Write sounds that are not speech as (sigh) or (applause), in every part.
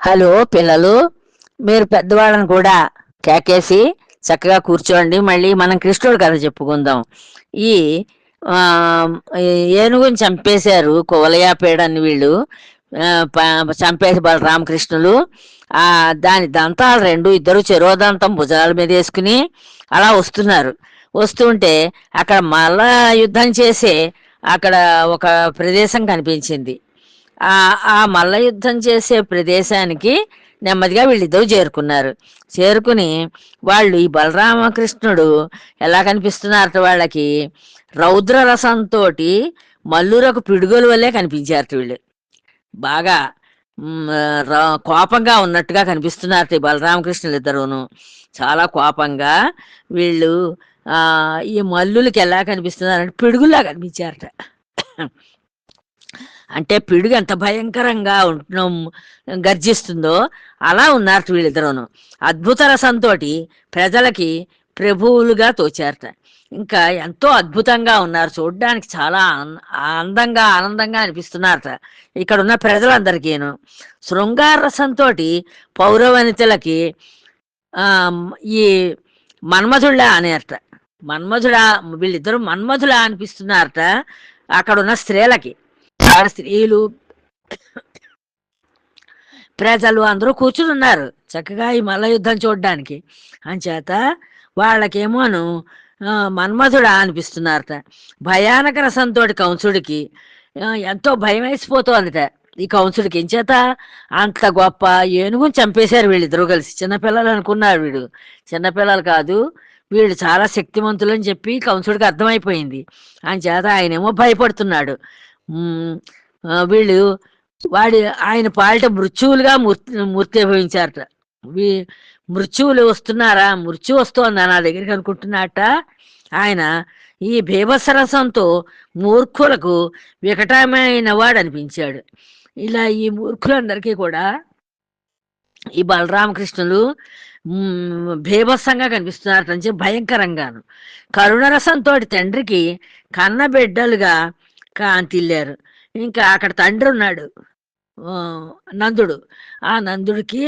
Hello పిల్లలు మీరు పెద్దవాళ్ళని కూడా కేకేసి చక్కగా కూర్చోండి. మళ్ళీ మనం కృష్ణుడు కథ చెప్పుకుందాం. ఈ ఏనుగుని చంపేశారు కువలయాపేడని వీళ్ళు. చంపేసి రామకృష్ణులు. ఆ దాని దంతాలు రెండు ఇద్దరు చెరోదంతం భుజాల మీద వేసుకుని అలా వస్తున్నారు. వస్తుంటే అక్కడ మళ్ళా యుద్ధం చేసే అక్కడ ఒక ప్రదేశం కనిపించింది. ఆ ఆ మల్ల యుద్ధం చేసే ప్రదేశానికి నెమ్మదిగా వీళ్ళిద్దరు చేరుకున్నారు. చేరుకుని వాళ్ళు ఈ బలరామకృష్ణుడు ఎలా కనిపిస్తున్నారట వాళ్ళకి? రౌద్ర రసంతో మల్లురకు పిడుగుల వల్లే కనిపించారట వీళ్ళు. బాగా ర- కోపంగా ఉన్నట్టుగా కనిపిస్తున్నారట ఈ బలరామకృష్ణులు ఇద్దరును. చాలా కోపంగా వీళ్ళు ఈ మల్లులకి ఎలా కనిపిస్తున్నారంటే పిడుగులా కనిపించారట. అంటే పిడుగు ఎంత భయంకరంగా గర్జిస్తుందో అలా ఉన్నారు వీళ్ళిద్దరూను. అద్భుత రసంతో ప్రజలకి ప్రభువులుగా తోచారట. ఇంకా ఎంతో అద్భుతంగా ఉన్నారు. చూడడానికి చాలా అందంగా ఆనందంగా అనిపిస్తున్నారట ఇక్కడ ఉన్న ప్రజలందరికీను. శృంగార రసంతో పౌరవనితలకి ఆ, ఈ మన్మధుళ్ళ అనేరట. మన్మధుడా వీళ్ళిద్దరూ మన్మధులా అనిపిస్తున్నారట అక్కడ ఉన్న స్త్రీలకి. స్త్రీలు ప్రజలు అందరూ కూర్చుని ఉన్నారు చక్కగా ఈ మల్ల యుద్ధం చూడడానికి. అంచేత వాళ్ళకేమోను మన్మధుడు అనిపిస్తున్నారట. భయానక రసంతో కంసుడికి ఎంతో భయం వేసిపోతోందట ఈ కంసుడికి ఎంచేత అంత గొప్ప ఏనుగుని చంపేశారు వీళ్ళిద్దరూ కలిసి. చిన్నపిల్లలు అనుకున్నారు వీడు. చిన్నపిల్లలు కాదు వీళ్ళు చాలా శక్తివంతులు అని చెప్పి కంసుడికి అర్థమైపోయింది. అని చేత ఆయనేమో భయపడుతున్నాడు. వీళ్ళు వాడి ఆయన పాలిట మృత్యువులుగా మూర్తి భవించారట మృత్యువులు వస్తున్నారా? మృత్యు వస్తోందా నా దగ్గరికి అనుకుంటున్నట్ట ఆయన ఈ భీభత్సరసంతో మూర్ఖులకు వికటమైన వాడు అనిపించాడు. ఇలా ఈ మూర్ఖులందరికీ కూడా ఈ బలరామకృష్ణులు భీభత్సంగా కనిపిస్తున్నారట భయంకరంగాను. కరుణరసంతో తండ్రికి కన్న బిడ్డలుగా కాంతిల్లారు ఇంకా అక్కడ తండ్రి ఉన్నాడు నందుడు. ఆ నందుడికి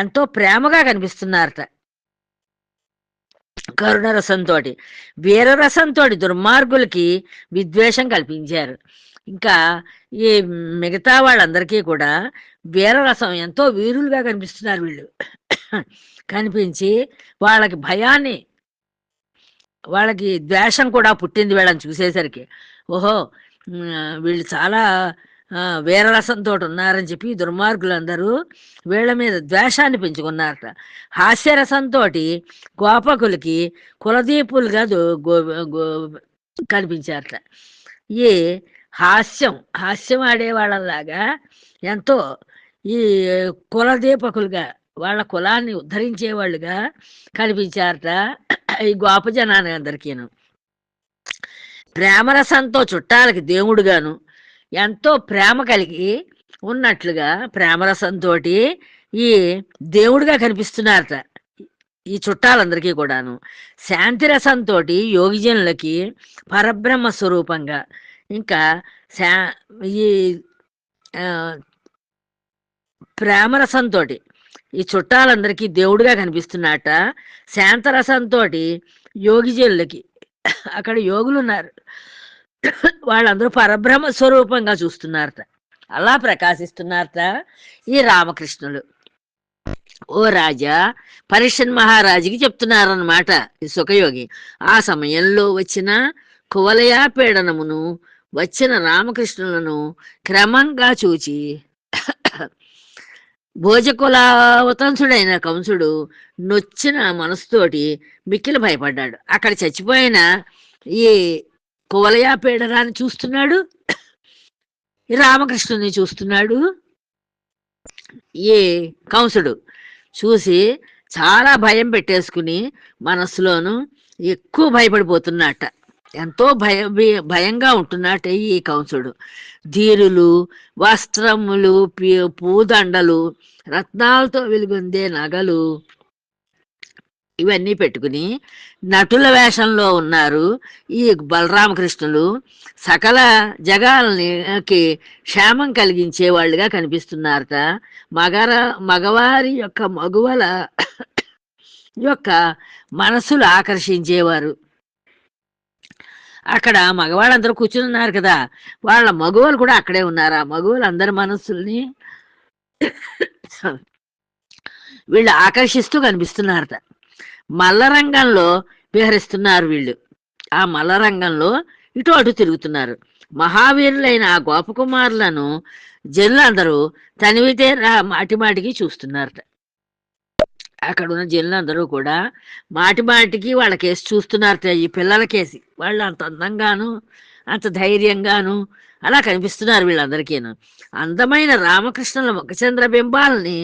ఎంతో ప్రేమగా కనిపిస్తున్నారట. కరుణరసంతో వీరరసంతో దుర్మార్గులకి విద్వేషం కల్పించారు. ఇంకా ఈ మిగతా వాళ్ళందరికీ కూడా వీరరసం ఎంతో వీరులుగా కనిపిస్తున్నారు వీళ్ళు. కనిపించి వాళ్ళకి భయాన్ని వాళ్ళకి ద్వేషం కూడా పుట్టింది వీళ్ళని చూసేసరికి. ఓహో వీళ్ళు చాలా వీరరసంతో ఉన్నారని చెప్పి దుర్మార్గులు దుర్మార్గులందరూ వీళ్ళ మీద ద్వేషాన్ని పెంచుకున్నారట. హాస్యరసంతో గోపకులకి కులదీపులుగా గో- గో- కనిపించారట. ఈ హాస్యం హాస్యం ఆడే వాళ్ళలాగా ఎంతో ఈ కులదీపకులుగా వాళ్ళ కులాన్ని ఉద్ధరించే వాళ్ళుగా కనిపించారట ఈ గోప జనాన్ని అందరికీను. ప్రేమరసంతో చుట్టాలకి దేవుడుగాను ఎంతో ప్రేమ కలిగి ఉన్నట్లుగా ప్రేమరసంతో ఈ దేవుడిగా కనిపిస్తున్నారట ఈ చుట్టాలందరికీ కూడాను. శాంతిరసంతో యోగిజనులకి పరబ్రహ్మ స్వరూపంగా ఇంకా శా ఈ ప్రేమరసంతో ఈ చుట్టాలందరికీ దేవుడిగా కనిపిస్తున్నట్ట శాంతరసంతో యోగిజనులకి అక్కడ యోగులు ఉన్నారు వాళ్ళందరూ పరబ్రహ్మ స్వరూపంగా చూస్తున్నారట. అలా ప్రకాశిస్తున్నారట ఈ రామకృష్ణులు. ఓ రాజా పరిషన్ మహారాజుకి చెప్తున్నారన్నమాట ఈ సుఖయోగి. ఆ సమయంలో వచ్చిన కువలయా పీడనమును వచ్చిన రామకృష్ణులను క్రమంగా చూచి భోజకులావతంసుడైన కంసుడు నొచ్చిన మనసుతోటి మిక్కిలి భయపడ్డాడు. అక్కడ చచ్చిపోయిన ఈ కువలయా పీడనాన్ని చూస్తున్నాడు. రామకృష్ణుని చూస్తున్నాడు. ఈ కంసుడు చూసి చాలా భయం పెట్టేసుకుని మనస్సులోను ఎక్కువ భయపడిపోతున్నట్ట. ఎంతో భయ భయ- భయంగా ఉంటున్నట్ట ఈ కంసుడు. ధీరులు వస్త్రములు పీ- పూదండలు రత్నాలతో వెలుగొందే నగలు. ఇవన్నీ పెట్టుకుని నటుల వేషంలో ఉన్నారు ఈ బలరామకృష్ణులు. సకల జగాలకి క్షేమం కలిగించే వాళ్ళుగా కనిపిస్తున్నారట. మగర మగవారి యొక్క మగువల యొక్క మనసులు ఆకర్షించేవారు. అక్కడ మగవాళ్ళందరూ కూర్చుని ఉన్నారు కదా. వాళ్ళ మగువలు కూడా అక్కడే ఉన్నారు. ఆ మగువలు అందరి మనస్సుల్ని వీళ్ళు ఆకర్షిస్తూ కనిపిస్తున్నారట మల్లరంగంలో విహరిస్తున్నారు వీళ్ళు. ఆ మల్లరంగంలో ఇటు అటు తిరుగుతున్నారు. మహావీరులైన ఆ గోపకుమారులను జనులందరూ తనివితే రా మాటిమాటికి చూస్తున్నారట అక్కడ ఉన్న జనులందరూ కూడా మాటిమాటికి వాళ్ళ వాళ్ళకేసి చూస్తున్నారట ఈ పిల్లలకేసి వాళ్ళు అంత అందంగాను అంత ధైర్యంగాను అలా కనిపిస్తున్నారు వీళ్ళందరికీను. అందమైన రామకృష్ణుల ముఖచంద్ర బింబాలని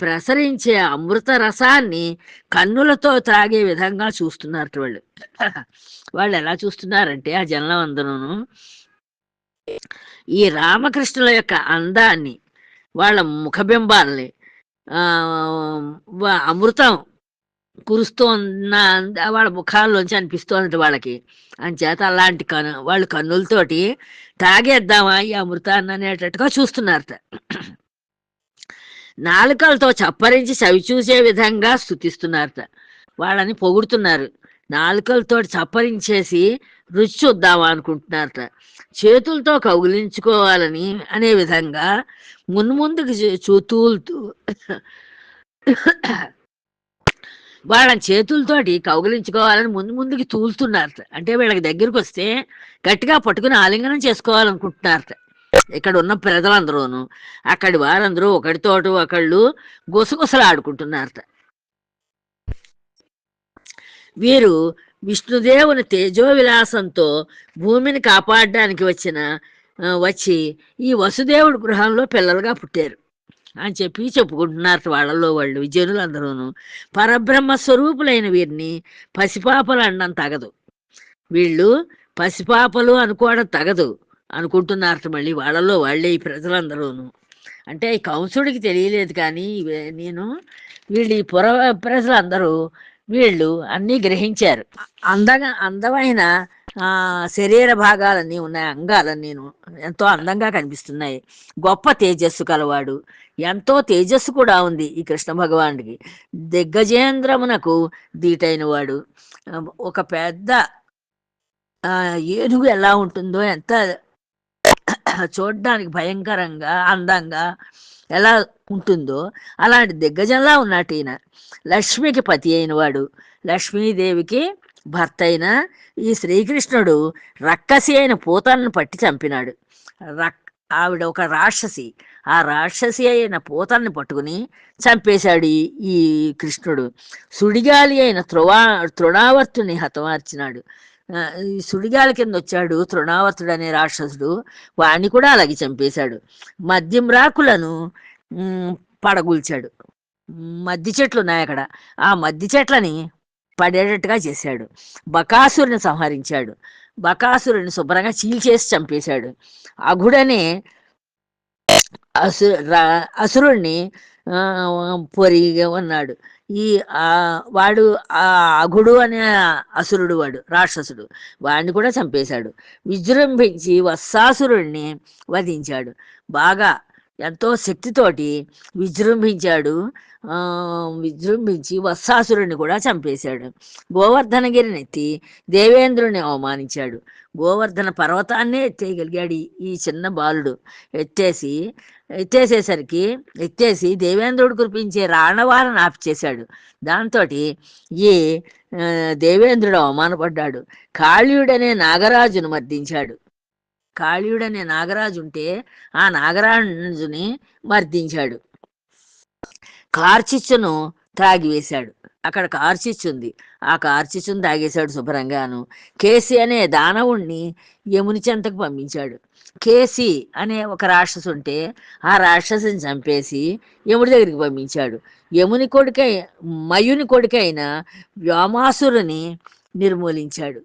ప్రసరించే అమృత రసాన్ని కన్నులతో త్రాగే విధంగా చూస్తున్నారు వాళ్ళు. (clears throat) వాళ్ళు ఎలా చూస్తున్నారంటే ఆ జనం ఈ రామకృష్ణుల యొక్క అందాన్ని వాళ్ళ ముఖబింబాలని ఆ, అమృతం కురుస్తోన్న వాళ్ళ ముఖాల్లోంచి అనిపిస్తోంది వాళ్ళకి. అంచేత అలాంటి కను వాళ్ళు కన్నులతోటి తాగేద్దామా ఈ అమృతాన్ని అనేటట్టుగా చూస్తున్నారట. నాలుకలతో చప్పరించి చవి చూసే విధంగా స్థుతిస్తున్నారట వాళ్ళని పొగుడుతున్నారు. నాలుకలతో చప్పరించేసి రుచి చూద్దామా అనుకుంటున్నారట. చేతులతో కౌగిలించుకోవాలని అనే విధంగా మున్ముందుకు చూ- వాళ్ళని చేతులతోటి కౌగిలించుకోవాలని ముందు ముందుకి తూలుతున్నారట. అంటే వీళ్ళకి దగ్గరికి వస్తే గట్టిగా పట్టుకుని ఆలింగనం చేసుకోవాలనుకుంటున్నారట. ఇక్కడ ఉన్న ప్రజలందరూను అక్కడి వారందరూ ఒకటితోటి ఒకళ్ళు గుసగుసలు ఆడుకుంటున్నారట వీరు విష్ణుదేవుని తేజో విలాసంతో భూమిని కాపాడడానికి వచ్చిన వచ్చి ఈ వసుదేవుడి గృహంలో పిల్లలుగా పుట్టారు. అని చెప్పి చెప్పుకుంటున్నారు వాళ్ళలో వాళ్ళు జనులందరూను. పరబ్రహ్మ స్వరూపులైన వీరిని పసిపాపలు అనడం తగదు. వీళ్ళు పసిపాపలు అనుకోవడం తగదు అనుకుంటున్నారు మళ్ళీ వాళ్ళలో వాళ్ళే ఈ ప్రజలందరూను. అంటే ఈ కంసుడికి తెలియలేదు కానీ నేను వీళ్ళు ఈ పుర ప్రజలందరూ వీళ్ళు అన్నీ గ్రహించారు. అందగా అందమైన ఆ, శరీర భాగాలన్నీ ఉన్నాయి అంగాలన్నీ ఎంతో అందంగా కనిపిస్తున్నాయి. గొప్ప తేజస్సు కలవాడు. ఎంతో తేజస్సు కూడా ఉంది ఈ కృష్ణ భగవానుడికి. దిగ్గజేంద్రమునకు దీటైన వాడు ఒక పెద్ద ఆ, ఏనుగు ఎలా ఉంటుందో ఎంత చూడడానికి భయంకరంగా అందంగా ఎలా ఉంటుందో అలాంటి దిగ్గజంలా ఉన్నట్టు ఈయన. లక్ష్మికి పతి అయిన వాడు లక్ష్మీదేవికి భర్త అయిన ఈ శ్రీకృష్ణుడు రక్కసి అయిన పూతలను పట్టి చంపినాడు. రక్ ఆవిడ ఒక రాక్షసి. ఆ రాక్షసి అయిన పూతల్ని పట్టుకుని చంపేశాడు ఈ కృష్ణుడు. సుడిగాలి అయిన త్రువా తృణావర్తుని హతమార్చినాడు. ఈ సుడిగాల కింద వచ్చాడు తృణావర్తుడు అనే రాక్షసుడు. వాడిని కూడా అలాగే చంపేశాడు. మద్యంరాకులను రాకులను పడగూల్చాడు. మద్ది చెట్లు ఉన్నాయి అక్కడ. ఆ మద్ది చెట్లని పడేటట్టుగా చేశాడు. బకాసురుని సంహరించాడు. బకాసురుని శుభ్రంగా చీల్చేసి చంపేశాడు. అఘుడనే అసు రా- అసురుణ్ణి పొరిగా ఉన్నాడు ఈ ఆ వాడు ఆ అఘుడు అనే అసురుడు వాడు రాక్షసుడు. వాడిని కూడా చంపేశాడు. విజృంభించి వత్సాసురుణ్ణి వధించాడు. బాగా ఎంతో శక్తితోటి విజృంభించాడు. విజృంభించి వత్సాసురుణ్ణి కూడా చంపేశాడు. గోవర్ధనగిరిని ఎత్తి దేవేంద్రుని అవమానించాడు. గోవర్ధన పర్వతాన్నే ఎత్తేయగలిగాడు ఈ- ఈ చిన్న బాలుడు. ఎత్తేసి ఎత్తేసేసరికి ఎత్తేసి దేవేంద్రుడు కురిపించే రాణవాలను ఆపిచేశాడు దాంతో ఈ దేవేంద్రుడు అవమానపడ్డాడు. కాళీయుడనే నాగరాజును మర్దించాడు. కాళీయుడనే నాగరాజు ఉంటే ఆ నాగరాజుని మర్దించాడు. కార్చిచ్చును త్రాగివేశాడు అక్కడ కార్చిచ్చు ఉంది ఆ కార్చిచ్చును తాగేశాడు శుభ్రంగాను. కేసీ అనే దానవుణ్ణి యముని చెంతకు పంపించాడు. కేసి అనే ఒక రాక్షసు ఉంటే ఆ రాక్షసుని చంపేసి యముడి దగ్గరికి పంపించాడు. యముని కొడుకై మయుని కొడుకైన వ్యోమాసురుని నిర్మూలించాడు.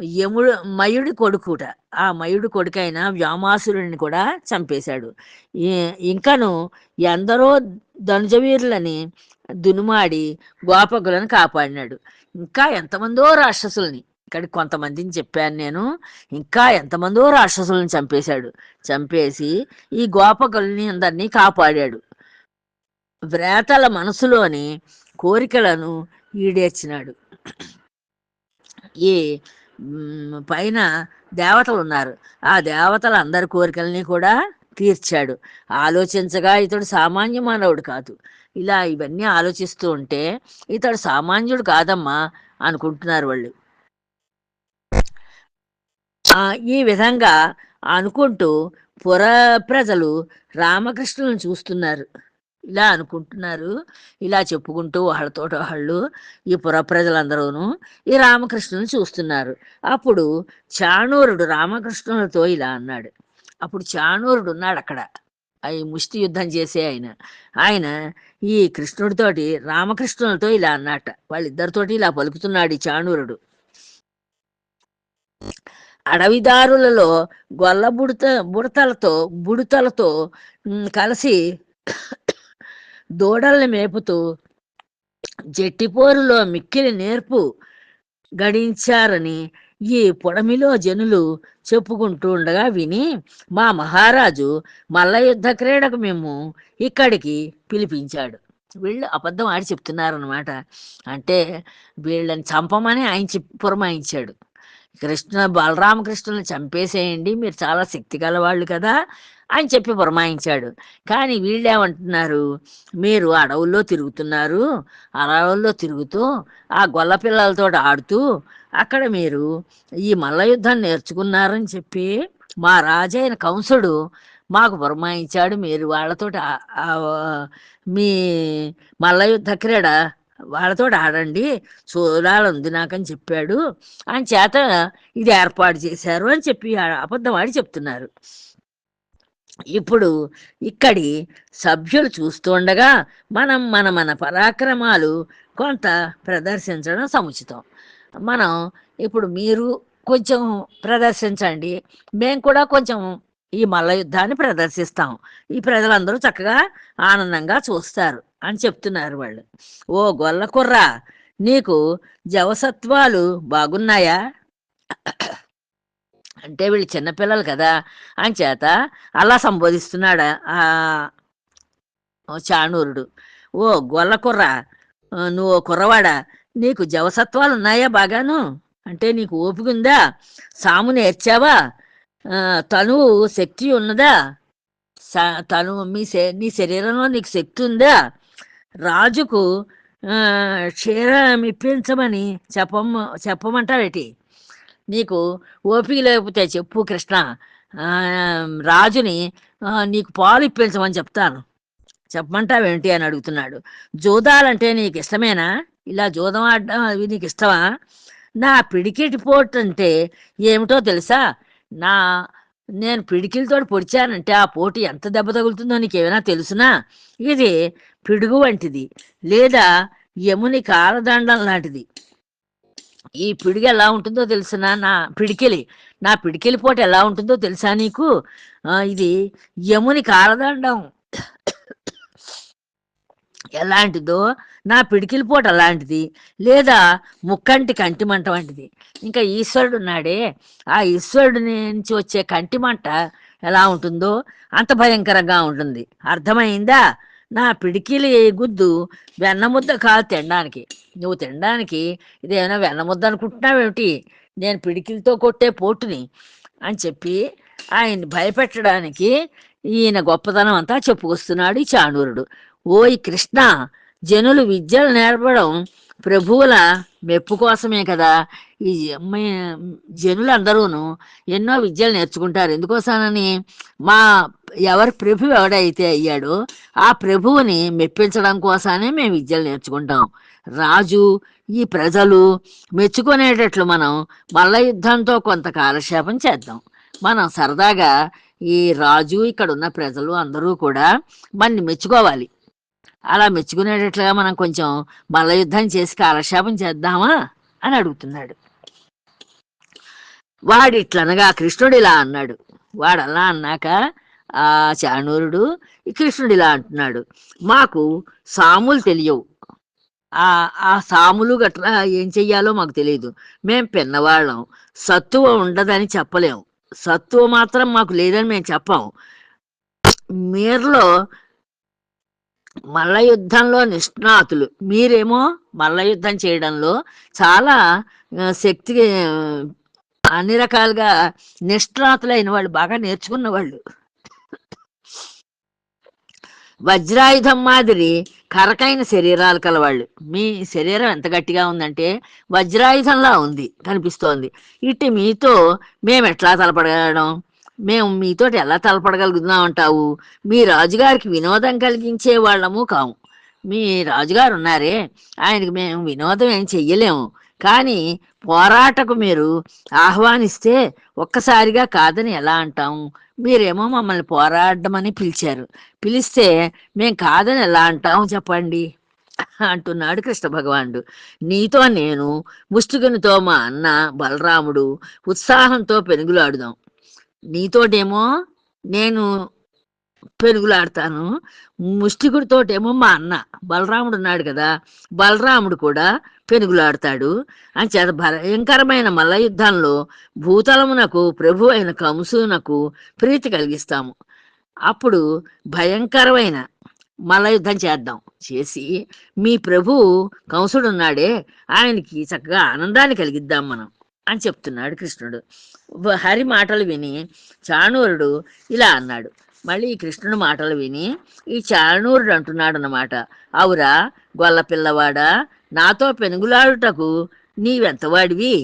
యముడు మయుడి కొడుకుట. ఆ మయుడి కొడుకైన వ్యామాసురుడిని కూడా చంపేశాడు. ఈ- ఇంకను ఎందరో ధనుజవీరులని దునుమాడి గోపకులను కాపాడినాడు. ఇంకా ఎంతమందో రాక్షసుల్ని ఇక్కడ కొంతమందిని చెప్పాను నేను ఇంకా ఎంతమందో రాక్షసులను చంపేశాడు. చంపేసి ఈ గోపకుల్ని అందరినీ కాపాడాడు. వ్రేతల మనసులోని కోరికలను ఈడేర్చినాడు. ఈ పైన దేవతలు ఉన్నారు ఆ దేవతల అందరి కోరికల్ని కూడా తీర్చాడు. ఆలోచించగా ఇతడు సామాన్య మానవుడు కాదు. ఇలా ఇవన్నీ ఆలోచిస్తూ ఉంటే ఇతడు సామాన్యుడు కాదమ్మా అనుకుంటున్నారు వాళ్ళు. ఈ విధంగా అనుకుంటూ పుర ప్రజలు రామకృష్ణులను చూస్తున్నారు. ఇలా అనుకుంటున్నారు. ఇలా చెప్పుకుంటూ వాళ్ళతో వాళ్ళు ఈ పుర ప్రజలందరూను ఈ రామకృష్ణుని చూస్తున్నారు. అప్పుడు చాణూరుడు రామకృష్ణులతో ఇలా అన్నాడు. అప్పుడు చాణూరుడు ఉన్నాడు అక్కడ ఈ ముష్టి యుద్ధం చేసే ఆయన. ఆయన ఈ కృష్ణుడితోటి రామకృష్ణులతో ఇలా అన్నట. వాళ్ళిద్దరితోటి ఇలా పలుకుతున్నాడు ఈ చాణూరుడు. అడవిదారులలో గొల్ల బుడత బుడతలతో బుడతలతో కలిసి దూడల్ని మేపుతూ జట్టిపోరులో మిక్కిలి నేర్పు గడించారని ఈ పొడమిలో జనులు చెప్పుకుంటూ ఉండగా విని మా మహారాజు మల్ల యుద్ధ క్రీడకు మేము ఇక్కడికి పిలిపించాడు. వీళ్ళు అబద్ధం ఆడి చెప్తున్నారనమాట అంటే వీళ్ళని చంపమని ఆయన పురమాయించాడు. కృష్ణ బలరామకృష్ణుని చంపేసేయండి మీరు చాలా శక్తి గలవాళ్ళు కదా అని చెప్పి పురమాయించాడు కానీ వీళ్ళేమంటున్నారు? మీరు అడవుల్లో తిరుగుతున్నారు. అడవుల్లో తిరుగుతూ ఆ గొల్ల పిల్లలతో ఆడుతూ అక్కడ మీరు ఈ మల్ల యుద్ధం నేర్చుకున్నారని చెప్పి మా రాజైన కంసుడు మాకు పురమాయించాడు మీరు వాళ్ళతో మీ మల్ల యుద్ధ క్రీడ వాళ్ళతో ఆడండి. చూడాలంది నాకని చెప్పాడు. అని చేత ఇది ఏర్పాటు చేశారు అని చెప్పి అబద్ధం ఆడి చెప్తున్నారు. ఇప్పుడు ఇక్కడి సభ్యులు చూస్తుండగా మనం మన మన పరాక్రమాలు కొంత ప్రదర్శించడం సముచితం. మనం ఇప్పుడు మీరు కొంచెం ప్రదర్శించండి. మేము కూడా కొంచెం ఈ మల్ల యుద్ధాన్ని ప్రదర్శిస్తాం. ఈ ప్రజలందరూ చక్కగా ఆనందంగా చూస్తారు అని చెప్తున్నారు వాళ్ళు. ఓ గొల్ల కుర్రా నీకు జవసత్వాలు బాగున్నాయా? అంటే వీళ్ళు చిన్నపిల్లలు కదా అని చేత అలా సంబోధిస్తున్నాడు ఆ ఓ చాణూరుడు. ఓ గొల్లకుర్ర ఆ, నువ్వు కుర్రవాడ కుర్రవాడా? నీకు జవసత్వాలు ఉన్నాయా బాగాను? అంటే నీకు ఓపిక ఉందా? సాము నేర్చావా? తనువు శక్తి ఉన్నదా? తను మీ నీ శరీరంలో నీకు శక్తి ఉందా? రాజుకు క్షీరం ఇప్పించమని చెప్పమ్మ చెప్పమంటావేటి? నీకు ఓపిక లేకపోతే చెప్పు కృష్ణ. రాజుని నీకు పాలు ఇప్పించమని చెప్తాను. చెప్పమంటావేంటి అని అడుగుతున్నాడు. జోదాలంటే నీకు ఇష్టమేనా? ఇలా జోదం ఆడడం అవి నీకు ఇష్టమా? నా పిడికిటి పోటు అంటే ఏమిటో తెలుసా? నా నేను పిడికిలతో పొడిచానంటే ఆ పోటీ ఎంత దెబ్బ తగులుతుందో నీకు ఏమైనా తెలుసునా? ఇది పిడుగు వంటిది. లేదా యముని కాలదండం లాంటిది. ఈ పిడికి ఎలా ఉంటుందో తెలుసునా నా పిడికిలి. నా పిడికిలి పోట ఎలా ఉంటుందో తెలుసా నీకు? ఇది యముని కాలదండం. ఎలాంటిదో? నా పిడికిలి పోట అలాంటిది. లేదా ముక్కంటి కంటి మంట వంటిది. ఇంకా ఈశ్వరుడు ఉన్నాడే. ఆ ఈశ్వరుడు నుంచి వచ్చే కంటి మంట ఎలా ఉంటుందో? అంత భయంకరంగా ఉంటుంది. అర్థమైందా? నా పిడికిలి గుద్దు వెన్నముద్ద కాదు తినడానికి. నువ్వు తినడానికి ఇదేమైనా వెన్నముద్ద అనుకుంటున్నావేమిటి? నేను పిడికిలతో కొట్టే పోటుని అని చెప్పి ఆయన్ని భయపెట్టడానికి ఈయన గొప్పతనం అంతా చెప్పుకొస్తున్నాడు ఈ చాణూరుడు. ఓయ్ కృష్ణ జనులు విద్యలు నేర్పడం ప్రభువుల మెప్పు కోసమే కదా ఈ జనులందరూను ఎన్నో విద్యలు నేర్చుకుంటారు. ఎందుకోసమని మా ఎవరి ప్రభు ఎవడైతే అయ్యాడో ఆ ప్రభువుని మెప్పించడం కోసమే మేము విద్యలు నేర్చుకుంటాం. రాజు ఈ ప్రజలు మెచ్చుకునేటట్లు మనం మల్ల యుద్ధంతో కొంత కాలక్షేపం చేద్దాం. మనం సరదాగా ఈ రాజు ఇక్కడ ఉన్న ప్రజలు అందరూ కూడా మనని మెచ్చుకోవాలి. అలా మెచ్చుకునేటట్లుగా మనం కొంచెం మల్ల యుద్ధం చేసి కాలక్షేపం చేద్దామా అని అడుగుతున్నాడు. వాడిట్లనగా కృష్ణుడు ఇలా అన్నాడు. వాడు అలా అన్నాక ఆ చాణూరుడు ఈ కృష్ణుడు ఇలా అంటున్నాడు. మాకు సాములు తెలియవు. ఆ ఆ సాములు గట్లా ఏం చెయ్యాలో మాకు తెలియదు మేం పిన్నవాళ్ళం. సత్తువ ఉండదని చెప్పలేము సత్తువ మాత్రం మాకు లేదని మేము చెప్పాము మీరులో మల్ల యుద్ధంలో నిష్ణాతులు. మీరేమో మల్ల యుద్ధం చేయడంలో చాలా శక్తి అన్ని రకాలుగా నిష్ణాతులైన వాళ్ళు బాగా నేర్చుకున్న వాళ్ళు. వజ్రాయుధం మాదిరి కరకైన శరీరాలు కలవాళ్ళు. మీ శరీరం ఎంత గట్టిగా ఉందంటే వజ్రాయుధంలా ఉంది కనిపిస్తోంది. ఇట్టి మీతో మేము ఎట్లా తలపడగలడం మేము మీతోటి ఎలా తలపడగలుగుతున్నామంటావు? మీ రాజుగారికి వినోదం కలిగించే వాళ్ళము కాము. మీ రాజుగారు ఉన్నారే ఆయనకి మేము వినోదం ఏం చెయ్యలేము. కానీ పోరాటకు మీరు ఆహ్వానిస్తే ఒక్కసారిగా కాదని ఎలా అంటాము మీరేమో మమ్మల్ని పోరాడమని పిలిచారు. పిలిస్తే మేం కాదని ఎలా అంటాం చెప్పండి? అంటున్నాడు కృష్ణ భగవానుడు. నీతో నేను ముష్టిగునితో మా అన్న బలరాముడు ఉత్సాహంతో పెనుగులాడుదాం. నీతోటేమో నేను పెనుగులాడతాను ముష్టికుడితోటేమో మా అన్న. బలరాముడు ఉన్నాడు కదా బలరాముడు కూడా పెనుగులాడతాడు. అని చేత భయంకరమైన మల్ల యుద్ధంలో భూతలమునకు ప్రభు అయిన కంసునకు ప్రీతి కలిగిస్తాము. అప్పుడు భయంకరమైన మల్ల యుద్ధం చేద్దాం. చేసి మీ ప్రభు కంసుడు ఉన్నాడే ఆయనకి చక్కగా ఆనందాన్ని కలిగిద్దాం మనం. అని చెప్తున్నాడు కృష్ణుడు. హరి మాటలు విని చాణూరుడు ఇలా అన్నాడు. మళ్ళీ ఈ కృష్ణుడి మాటలు విని ఈ చాణూరుడు అంటున్నాడు అన్నమాట అవురా గొల్ల పిల్లవాడా నాతో పెనుగులాడుటకు నీవెంతవాడివి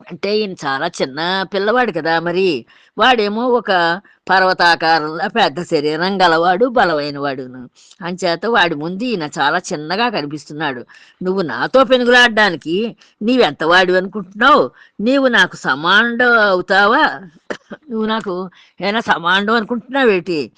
అంటే ఈయన చాలా చిన్న పిల్లవాడు కదా మరి. వాడేమో ఒక పర్వతాకారంలో పెద్ద శరీరం గలవాడు బలమైన వాడును అంచేత వాడి ముందు ఈయన చాలా చిన్నగా కనిపిస్తున్నాడు. నువ్వు నాతో పెనుగులాడడానికి నీవెంత వాడు అనుకుంటున్నావు? నీవు నాకు సమాండం అవుతావా? నువ్వు నాకు ఏమైనా సమాండం అనుకుంటున్నావేటి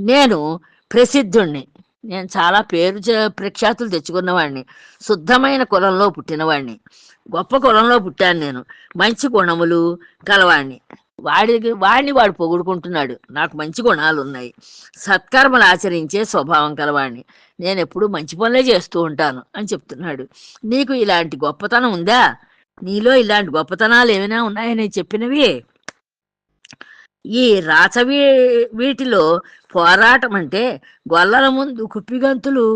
నేను ప్రసిద్ధుణ్ణి. నేను చాలా పేరు ప్రఖ్యాతులు తెచ్చుకున్నవాడిని శుద్ధమైన కులంలో పుట్టినవాడిని గొప్ప కులంలో పుట్టాను నేను. మంచి గుణములు కలవాణ్ణి వాడికి వాడిని వాడు పొగుడుకుంటున్నాడు. నాకు మంచి గుణాలు ఉన్నాయి. సత్కర్మలు ఆచరించే స్వభావం కలవాడిని నేను ఎప్పుడు మంచి పనులే చేస్తూ ఉంటాను అని చెప్తున్నాడు. నీకు ఇలాంటి గొప్పతనం ఉందా? నీలో ఇలాంటి గొప్పతనాలు ఏమైనా ఉన్నాయని చెప్పినవి? ఈ రాచవీ వీటిలో పోరాటం అంటే గొల్లల ముందు కుప్పిగంతులు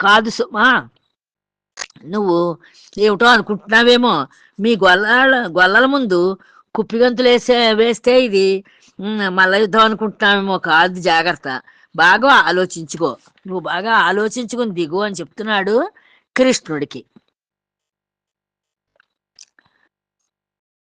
కాదు సుమా. నువ్వు ఏమిటో అనుకుంటున్నావేమో. మీ గొల్ల గొల్లల ముందు కుప్పిగంతులు వేసే వేస్తే ఇది మల్ల యుద్ధం అనుకుంటున్నావేమో. కాదు జాగ్రత్త. బాగా ఆలోచించుకో. నువ్వు బాగా ఆలోచించుకుని దిగు అని చెప్తున్నాడు కృష్ణుడికి.